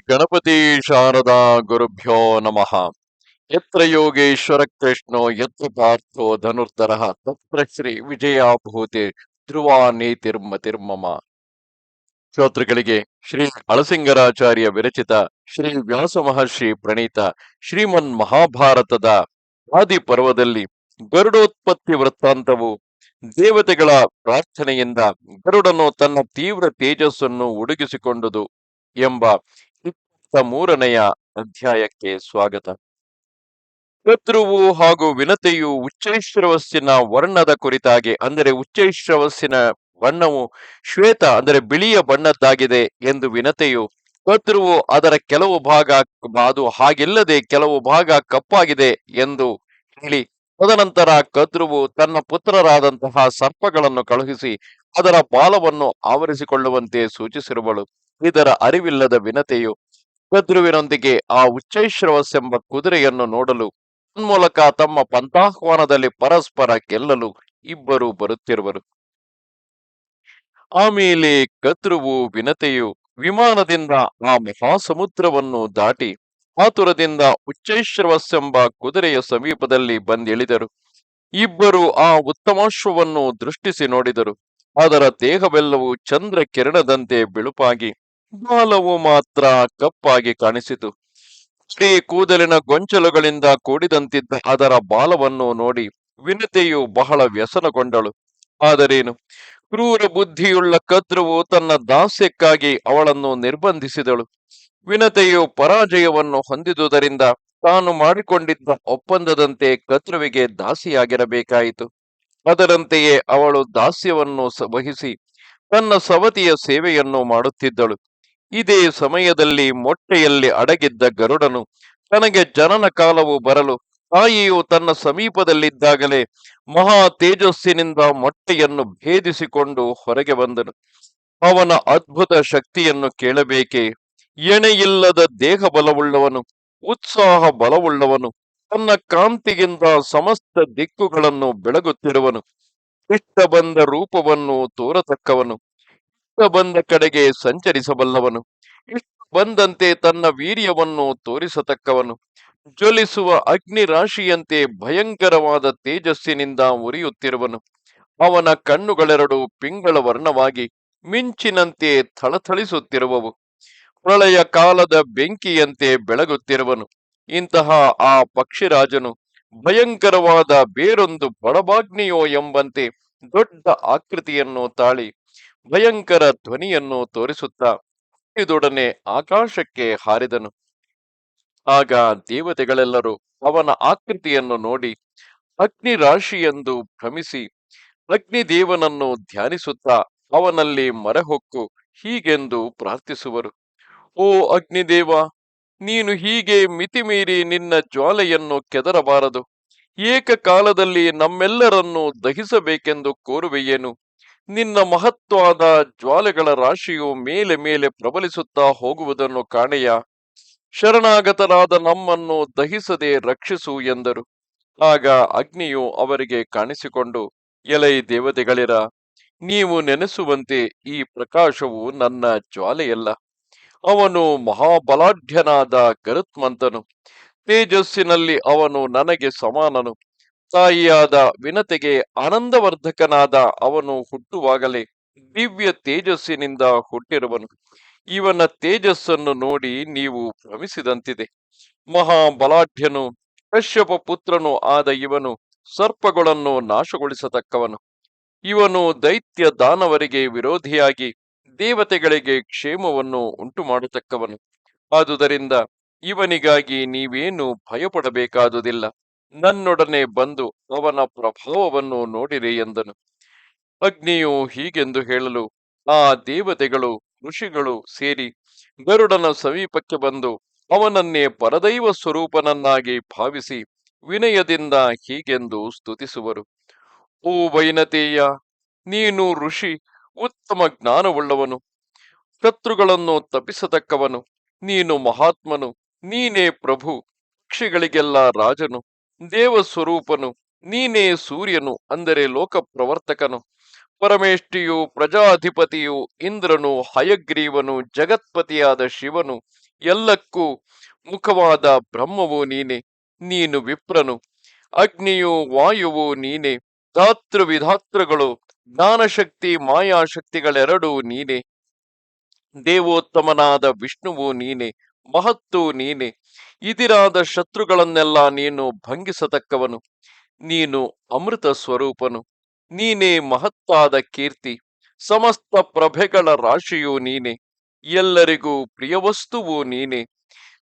ಗಣಪತಿ ಶಾರದಾ ಗುರುಭ್ಯೋ ನಮಃ. ಯತ್ರ ಯೋಗೇಶ್ವರ ಕೃಷ್ಣೋ ಯತ್ರ ಪಾರ್ಥೋ ಧನುರ್ಧರ ತತ್ರ ಶ್ರೀ ವಿಜಯಾಭೂತಿ ಧ್ರುವ ನೀತಿರ್ಮತಿರ್ಮಮ ಶ್ರೋತೃಗಳಿಗೆ ಶ್ರೀ ಅಳಸಿಂಗರಾಚಾರ್ಯ ವಿರಚಿತ ಶ್ರೀ ವ್ಯಾಸ ಮಹರ್ಷಿ ಪ್ರಣೀತ ಶ್ರೀಮನ್ ಮಹಾಭಾರತದ ಆದಿ ಪರ್ವದಲ್ಲಿ ಗರುಡೋತ್ಪತ್ತಿ ವೃತ್ತಾಂತವು ದೇವತೆಗಳ ಪ್ರಾರ್ಥನೆಯಿಂದ ಗರುಡನು ತನ್ನ ತೀವ್ರ ತೇಜಸ್ಸನ್ನು ಉಡುಗಿಸಿಕೊಂಡುದು ಎಂಬ ಮೂರನೆಯ ಅಧ್ಯಾಯಕ್ಕೆ ಸ್ವಾಗತ. ಕತ್ರುವು ಹಾಗೂ ವಿನತೆಯು ಉಚ್ಚೈಶ್ರವಸ್ಸಿನ ವರ್ಣದ ಕುರಿತಾಗಿ, ಅಂದರೆ ಉಚ್ಚೈಶ್ರವಸ್ಸಿನ ಬಣ್ಣವು ಶ್ವೇತ, ಅಂದರೆ ಬಿಳಿಯ ಬಣ್ಣದ್ದಾಗಿದೆ ಎಂದು ವಿನತೆಯು ಕರ್ತೃವು ಅದರ ಕೆಲವು ಭಾಗ ಅದು ಹಾಗಿಲ್ಲದೆ ಕೆಲವು ಭಾಗ ಕಪ್ಪಾಗಿದೆ ಎಂದು ಹೇಳಿ, ತದನಂತರ ಕದ್ರುವು ತನ್ನ ಪುತ್ರರಾದಂತಹ ಸರ್ಪಗಳನ್ನು ಕಳುಹಿಸಿ, ಅದರ ಬಾಲವನ್ನು ಆವರಿಸಿಕೊಳ್ಳುವಂತೆ ಸೂಚಿಸಿರುವಳು. ಇದರ ಅರಿವಿಲ್ಲದ ವಿನತೆಯು ಕದ್ರುವಿನೊಂದಿಗೆ ಆ ಉಚ್ಚೈಶ್ರವಸ್ಸೆಂಬ ಕುದುರೆಯನ್ನು ನೋಡಲು ತನ್ಮೂಲಕ ತಮ್ಮ ಪಂಥಾಹ್ವಾನದಲ್ಲಿ ಪರಸ್ಪರ ಗೆಲ್ಲಲು ಇಬ್ಬರು ಬರುತ್ತಿರುವರು. ಆಮೇಲೆ ಕದ್ರುವು ವಿನತೆಯು ವಿಮಾನದಿಂದ ಆ ಮಹಾಸಮುದ್ರವನ್ನು ದಾಟಿ ಆತುರದಿಂದ ಉಚ್ಚೈಶ್ರವಸ್ಸೆಂಬ ಕುದುರೆಯ ಸಮೀಪದಲ್ಲಿ ಬಂದಿಳಿದರು. ಇಬ್ಬರು ಆ ಉತ್ತಮಾಶ್ವವನ್ನು ದೃಷ್ಟಿಸಿ ನೋಡಿದರು. ಅದರ ದೇಹವೆಲ್ಲವೂ ಚಂದ್ರ ಕಿರಣದಂತೆ ಬಿಳುಪಾಗಿ ಬಾಲವು ಮಾತ್ರ ಕಪ್ಪಾಗಿ ಕಾಣಿಸಿತು. ಶ್ರೀ ಕೂದಲಿನ ಗೊಂಚಲುಗಳಿಂದ ಕೂಡಿದಂತಿದ್ದ ಅದರ ಬಾಲವನ್ನು ನೋಡಿ ವಿನತೆಯು ಬಹಳ ವ್ಯಸನಗೊಂಡಳು. ಆದರೇನು? ಕ್ರೂರ ಬುದ್ಧಿಯುಳ್ಳ ಕದ್ರುವು ತನ್ನ ದಾಸ್ಯಕ್ಕಾಗಿ ಅವಳನ್ನು ನಿರ್ಬಂಧಿಸಿದಳು. ವಿನತೆಯು ಪರಾಜಯವನ್ನು ಹೊಂದಿದುದರಿಂದ ತಾನು ಮಾಡಿಕೊಂಡಿದ್ದ ಒಪ್ಪಂದದಂತೆ ಕದ್ರುವಿಗೆ ದಾಸಿಯಾಗಿರಬೇಕಾಯಿತು. ಅದರಂತೆಯೇ ಅವಳು ದಾಸ್ಯವನ್ನು ವಹಿಸಿ ತನ್ನ ಸವತಿಯ ಸೇವೆಯನ್ನು ಮಾಡುತ್ತಿದ್ದಳು. ಇದೇ ಸಮಯದಲ್ಲಿ ಮೊಟ್ಟೆಯಲ್ಲಿ ಅಡಗಿದ್ದ ಗರುಡನು ತನಗೆ ಜನನ ಕಾಲವು ಬರಲು ತಾಯಿಯು ತನ್ನ ಸಮೀಪದಲ್ಲಿದ್ದಾಗಲೇ ಮಹಾ ತೇಜಸ್ಸಿನಿಂದ ಮೊಟ್ಟೆಯನ್ನು ಭೇದಿಸಿಕೊಂಡು ಹೊರಗೆ ಬಂದನು. ಅವನ ಅದ್ಭುತ ಶಕ್ತಿಯನ್ನು ಕೇಳಬೇಕೆ? ಎಣೆಯಿಲ್ಲದ ದೇಹ ಬಲವುಳ್ಳವನು, ಉತ್ಸಾಹ ಬಲವುಳ್ಳವನು, ತನ್ನ ಕಾಂತಿಗಿಂತ ಸಮಸ್ತ ದಿಕ್ಕುಗಳನ್ನು ಬೆಳಗುತ್ತಿರುವನು. ಇಷ್ಟ ಬಂದ ರೂಪವನ್ನು ತೋರತಕ್ಕವನು. ಬಂದ ಕಡೆಗೆ ಸಂಚರಿಸಬಲ್ಲವನು. ಇಷ್ಟು ಬಂದಂತೆ ತನ್ನ ವೀರ್ಯವನ್ನು ತೋರಿಸತಕ್ಕವನು. ಜ್ವಲಿಸುವ ಅಗ್ನಿ ರಾಶಿಯಂತೆ ಭಯಂಕರವಾದ ತೇಜಸ್ಸಿನಿಂದ ಉರಿಯುತ್ತಿರುವನು ಅವನ ಕಣ್ಣುಗಳೆರಡು ಪಿಂಗಳ ವರ್ಣವಾಗಿ ಮಿಂಚಿನಂತೆ ಥಳಥಳಿಸುತ್ತಿರುವವು. ಪ್ರಳಯ ಕಾಲದ ಬೆಂಕಿಯಂತೆ ಬೆಳಗುತ್ತಿರುವನು. ಇಂತಹ ಆ ಪಕ್ಷಿರಾಜನು ಭಯಂಕರವಾದ ಬೇರೊಂದು ಬಡಬಾಗ್ನಿಯೋ ಎಂಬಂತೆ ದೊಡ್ಡ ಆಕೃತಿಯನ್ನು ತಾಳಿ ಭಯಂಕರ ಧ್ವನಿಯನ್ನು ತೋರಿಸುತ್ತಾ ಇದೊಡನೆ ಆಕಾಶಕ್ಕೆ ಹಾರಿದನು. ಆಗ ದೇವತೆಗಳೆಲ್ಲರೂ ಅವನ ಆಕೃತಿಯನ್ನು ನೋಡಿ ಅಗ್ನಿ ರಾಶಿಯೆಂದು ಭ್ರಮಿಸಿ ಅಗ್ನಿದೇವನನ್ನು ಧ್ಯಾನಿಸುತ್ತಾ ಅವನಲ್ಲಿ ಮರಹೊಕ್ಕು ಹೀಗೆಂದು ಪ್ರಾರ್ಥಿಸುವರು. ಓ ಅಗ್ನಿದೇವ, ನೀನು ಹೀಗೆ ಮಿತಿಮೀರಿ ನಿನ್ನ ಜ್ವಾಲೆಯನ್ನು ಕೆದರಬಾರದು. ಏಕಕಾಲದಲ್ಲಿ ನಮ್ಮೆಲ್ಲರನ್ನು ದಹಿಸಬೇಕೆಂದು ಕೋರುವೆಯೇನು? ನಿನ್ನ ಮಹತ್ವಾದ ಜ್ವಾಲೆಗಳ ರಾಶಿಯು ಮೇಲೆ ಮೇಲೆ ಪ್ರಬಲಿಸುತ್ತಾ ಹೋಗುವುದನ್ನು ಕಾಣೆಯ ಶರಣಾಗತರಾದ ನಮ್ಮನ್ನು ದಹಿಸದೆ ರಕ್ಷಿಸು ಎಂದರು. ಆಗ ಅಗ್ನಿಯು ಅವರಿಗೆ ಕಾಣಿಸಿಕೊಂಡು, ಎಲೈ ದೇವತೆಗಳಿರ, ನೀವು ನೆನೆಸುವಂತೆ ಈ ಪ್ರಕಾಶವು ನನ್ನ ಜ್ವಾಲೆಯಲ್ಲ. ಅವನು ಮಹಾಬಲಾಢ್ಯನಾದ ಗರುತ್ಮಂತನು. ತೇಜಸ್ಸಿನಲ್ಲಿ ಅವನು ನನಗೆ ಸಮಾನನು. ತಾಯಿಯಾದ ವಿನತೆಗೆ ಆನಂದವರ್ಧಕನಾದ ಅವನು ಹುಟ್ಟುವಾಗಲೇ ದಿವ್ಯ ತೇಜಸ್ಸಿನಿಂದ ಹುಟ್ಟಿರುವನು. ಇವನ ತೇಜಸ್ಸನ್ನು ನೋಡಿ ನೀವು ಭ್ರಮಿಸಿದಂತಿದೆ. ಮಹಾಬಲಾಢ್ಯನು, ಕಶ್ಯಪ ಪುತ್ರನು ಆದ ಇವನು ಸರ್ಪಗಳನ್ನು ನಾಶಗೊಳಿಸತಕ್ಕವನು. ಇವನು ದೈತ್ಯ ದಾನವರಿಗೆ ವಿರೋಧಿಯಾಗಿ ದೇವತೆಗಳಿಗೆ ಕ್ಷೇಮವನ್ನು ಉಂಟು ಮಾಡತಕ್ಕವನು ಆದುದರಿಂದ ಇವನಿಗಾಗಿ ನೀವೇನು ಭಯಪಡಬೇಕಾದುದಿಲ್ಲ. ನನ್ನೊಡನೆ ಬಂದು ಅವನ ಪ್ರಭಾವವನ್ನು ನೋಡಿರಿ ಎಂದನು. ಅಗ್ನಿಯು ಹೀಗೆಂದು ಹೇಳಲು, ಆ ದೇವತೆಗಳು, ಋಷಿಗಳು ಸೇರಿ ಗರುಡನ ಸಮೀಪಕ್ಕೆ ಬಂದು ಅವನನ್ನೇ ಪರದೈವ ಸ್ವರೂಪನನ್ನಾಗಿ ಭಾವಿಸಿ ವಿನಯದಿಂದ ಹೀಗೆಂದು ಸ್ತುತಿಸುವರು. ಓ ವೈನತೇಯ, ನೀನು ಋಷಿ, ಉತ್ತಮ ಜ್ಞಾನವುಳ್ಳವನು. ಶತ್ರುಗಳನ್ನು ತಪ್ಪಿಸತಕ್ಕವನು. ನೀನು ಮಹಾತ್ಮನು. ನೀನೇ ಪ್ರಭು ಪಕ್ಷಿಗಳಿಗೆಲ್ಲ ರಾಜನು. ದೇವ ಸ್ವರೂಪನು ನೀನೇ ಸೂರ್ಯನು ಅಂದರೆ ಲೋಕ ಪ್ರವರ್ತಕನು ಪರಮೇಷ್ಠಿಯು ಪ್ರಜಾಧಿಪತಿಯು, ಇಂದ್ರನು ಹಯಗ್ರೀವನು, ಜಗತ್ಪತಿಯಾದ ಶಿವನು, ಎಲ್ಲಕ್ಕೂ ಮುಖವಾದ ಬ್ರಹ್ಮವು ನೀನೆ, ನೀನು ವಿಪ್ರನು. ಅಗ್ನಿಯು ವಾಯುವು ನೀನೆ ಧಾತೃ ವಿಧಾತೃಗಳು ಜ್ಞಾನಶಕ್ತಿ, ಮಾಯಾಶಕ್ತಿಗಳೆರಡೂ ನೀನೆ. ದೇವೋತ್ತಮನಾದ ವಿಷ್ಣುವು ನೀನೆ ಮಹತ್ತು ನೀನೆ. ಇದಿರಾದ ಶತ್ರುಗಳನ್ನೆಲ್ಲ ನೀನು ಭಂಗಿಸತಕ್ಕವನು. ನೀನು ಅಮೃತ ಸ್ವರೂಪನು. ನೀನೇ ಮಹತ್ತಾದ ಕೀರ್ತಿ. ಸಮಸ್ತ ಪ್ರಭೆಗಳ ರಾಶಿಯು ನೀನೆ. ಎಲ್ಲರಿಗೂ ಪ್ರಿಯವಸ್ತುವು ನೀನೆ.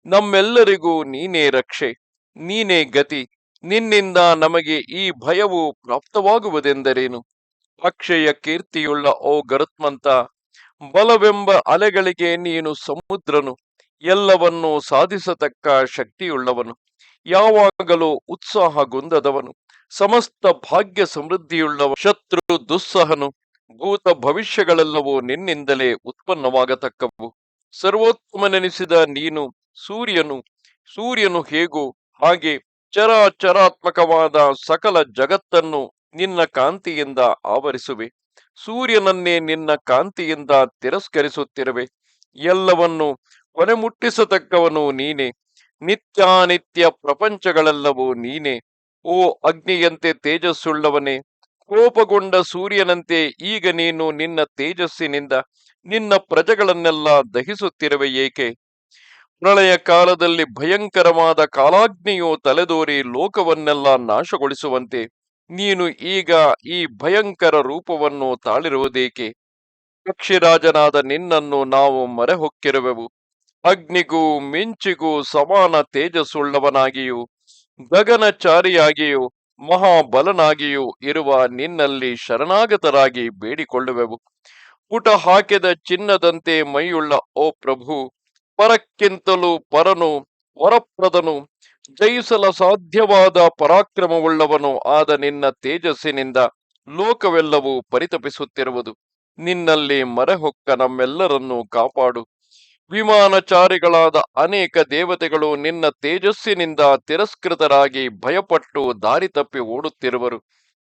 ನಮ್ಮೆಲ್ಲರಿಗೂ ನೀನೇ ರಕ್ಷೆ. ನೀನೇ ಗತಿ. ನಿನ್ನಿಂದ ನಮಗೆ ಈ ಭಯವು ಪ್ರಾಪ್ತವಾಗುವುದೆಂದರೇನು? ಅಕ್ಷಯ ಕೀರ್ತಿಯುಳ್ಳ ಓ ಗರುತ್ಮಂತ, ಬಲವೆಂಬ ಅಲೆಗಳಿಗೆ ನೀನು ಸಮುದ್ರನು. ಎಲ್ಲವನ್ನೂ ಸಾಧಿಸತಕ್ಕ ಶಕ್ತಿಯುಳ್ಳವನು. ಯಾವಾಗಲೂ ಉತ್ಸಾಹಗೊಂದದವನು ಸಮಸ್ತ ಭಾಗ್ಯ ಸಮೃದ್ಧಿಯುಳ್ಳವ ಶತ್ರು ದುಸ್ಸಹನು. ಭೂತ ಭವಿಷ್ಯಗಳೆಲ್ಲವೂ ನಿನ್ನಿಂದಲೇ ಉತ್ಪನ್ನವಾಗತಕ್ಕವು. ಸರ್ವೋತ್ತಮನೆನಿಸಿದ ನೀನು ಸೂರ್ಯನು. ಸೂರ್ಯನು ಹೇಗೋ ಹಾಗೆ ಚರಾಚರಾತ್ಮಕವಾದ ಸಕಲ ಜಗತ್ತನ್ನು ನಿನ್ನ ಕಾಂತಿಯಿಂದ ಆವರಿಸುವೆ. ಸೂರ್ಯನನ್ನೇ ನಿನ್ನ ಕಾಂತಿಯಿಂದ ತಿರಸ್ಕರಿಸುತ್ತಿರುವೆ. ಎಲ್ಲವನ್ನು ಕೊನೆ ಮುಟ್ಟಿಸತಕ್ಕವನು ನೀನೆ. ನಿತ್ಯಾನಿತ್ಯ ಪ್ರಪಂಚಗಳೆಲ್ಲವೂ ನೀನೆ. ಓ ಅಗ್ನಿಯಂತೆ ತೇಜಸ್ಸುಳ್ಳವನೇ, ಕೋಪಗೊಂಡ ಸೂರ್ಯನಂತೆ ಈಗ ನೀನು ನಿನ್ನ ತೇಜಸ್ಸಿನಿಂದ ನಿನ್ನ ಪ್ರಜೆಗಳನ್ನೆಲ್ಲ ದಹಿಸುತ್ತಿರುವೆ ಏಕೆ? ಪ್ರಳಯ ಕಾಲದಲ್ಲಿ ಭಯಂಕರವಾದ ಕಾಲಾಗ್ನಿಯು ತಲೆದೋರಿ ಲೋಕವನ್ನೆಲ್ಲ ನಾಶಗೊಳಿಸುವಂತೆ, ನೀನು ಈಗ ಈ ಭಯಂಕರ ರೂಪವನ್ನು ತಾಳಿರುವುದೇಕೆ? ಪಕ್ಷಿರಾಜನಾದ ನಿನ್ನನ್ನು ನಾವು ಮರೆಹೊಕ್ಕಿರುವೆವು. ಅಗ್ನಿಗೂ ಮಿಂಚಿಗೂ ಸಮಾನ ತೇಜಸ್ಸುಳ್ಳವನಾಗಿಯೂ, ಗಗನಚಾರಿಯಾಗಿಯೂ, ಮಹಾಬಲನಾಗಿಯೂ ಇರುವ ನಿನ್ನಲ್ಲಿ ಶರಣಾಗತರಾಗಿ ಬೇಡಿಕೊಳ್ಳುವೆವು. ಪುಟ ಹಾಕಿದ ಚಿನ್ನದಂತೆ ಮೈಯುಳ್ಳ, ಓ ಪ್ರಭು, ಪರಕ್ಕಿಂತಲೂ ಪರನು, ವರಪ್ರದನು, ಜಯಿಸಲ ಸಾಧ್ಯವಾದ ಪರಾಕ್ರಮವುಳ್ಳವನು ಆದ ನಿನ್ನ ತೇಜಸ್ಸಿನಿಂದ ಲೋಕವೆಲ್ಲವೂ ಪರಿತಪಿಸುತ್ತಿರುವುದು. ನಿನ್ನಲ್ಲಿ ಮರೆಹೊಕ್ಕ ನಮ್ಮೆಲ್ಲರನ್ನೂ ಕಾಪಾಡು. ವಿಮಾನಚಾರಿಗಳಾದ ಅನೇಕ ದೇವತೆಗಳು ನಿನ್ನ ತೇಜಸ್ಸಿನಿಂದ ತಿರಸ್ಕೃತರಾಗಿ ಭಯಪಟ್ಟು ದಾರಿ ತಪ್ಪಿ ಓಡುತ್ತಿರುವರು.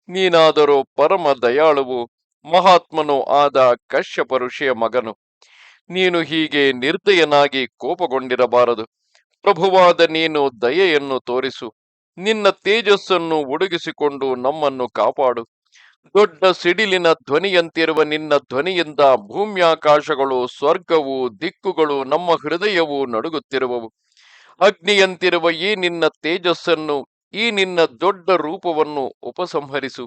ನೀನಾದರೂ ಪರಮ ದಯಾಳುವು, ಮಹಾತ್ಮನು ಆದ ಕಶ್ಯಪ ಋಷಿಯ ಮಗನು. ನೀನು ಹೀಗೆ ನಿರ್ದಯನಾಗಿ ಕೋಪಗೊಂಡಿರಬಾರದು. ಪ್ರಭುವಾದ ನೀನು ದಯೆಯನ್ನು ತೋರಿಸು. ನಿನ್ನ ತೇಜಸ್ಸನ್ನು ಉಡುಗಿಸಿಕೊಂಡು ನಮ್ಮನ್ನು ಕಾಪಾಡು. ದೊಡ್ಡ ಸಿಡಿಲಿನ ಧ್ವನಿಯಂತಿರುವ ನಿನ್ನ ಧ್ವನಿಯಿಂದ ಭೂಮ್ಯಾಕಾಶಗಳು, ಸ್ವರ್ಗವು, ದಿಕ್ಕುಗಳು, ನಮ್ಮ ಹೃದಯವು ನಡುಗುತ್ತಿರುವವು. ಅಗ್ನಿಯಂತಿರುವ ಈ ನಿನ್ನ ತೇಜಸ್ಸನ್ನು, ಈ ನಿನ್ನ ದೊಡ್ಡ ರೂಪವನ್ನು ಉಪಸಂಹರಿಸು.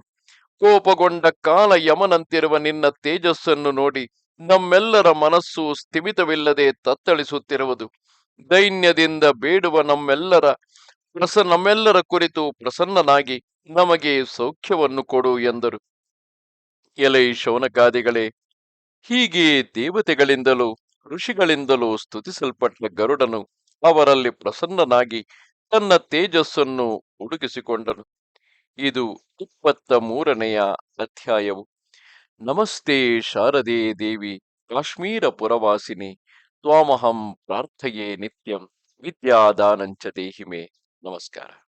ಕೋಪಗೊಂಡ ಕಾಲ ಯಮನಂತಿರುವ ನಿನ್ನ ತೇಜಸ್ಸನ್ನು ನೋಡಿ, ನಮ್ಮೆಲ್ಲರ ಮನಸ್ಸು ಸ್ಥಿಮಿತವಿಲ್ಲದೆ ತತ್ತಳಿಸುತ್ತಿರುವುದು. ದೈನ್ಯದಿಂದ ಬೇಡುವ ನಮ್ಮೆಲ್ಲರ, ಪ್ರಸ, ನಮ್ಮೆಲ್ಲರ ಕುರಿತು ಪ್ರಸನ್ನನಾಗಿ ನಮಗೆ ಸೌಖ್ಯವನ್ನು ಕೊಡು ಎಂದರು. ಎಲೆ ಶೌನಕಾದಿಗಳೇ ಹೀಗೆ ದೇವತೆಗಳಿಂದಲೂ ಋಷಿಗಳಿಂದಲೂ ಸ್ತುತಿಸಲ್ಪಟ್ಟ ಗರುಡನು ಅವರಲ್ಲಿ ಪ್ರಸನ್ನನಾಗಿ ತನ್ನ ತೇಜಸ್ಸನ್ನು ಉಡುಗಿಸಿಕೊಂಡನು ಇದು ಇಪ್ಪತ್ತ ಮೂರನೆಯ ಅಧ್ಯಾಯವು. ನಮಸ್ತೆ ಶಾರದೆ ದೇವಿ ಕಾಶ್ಮೀರ ಪುರವಾಸಿನಿ ತ್ವಾಮಹಂ ಪ್ರಾರ್ಥೆಯೇ ನಿತ್ಯಂ ವಿದ್ಯಾದಾನಂಚ ದೇಹಿಮೆ. ನಮಸ್ಕಾರ.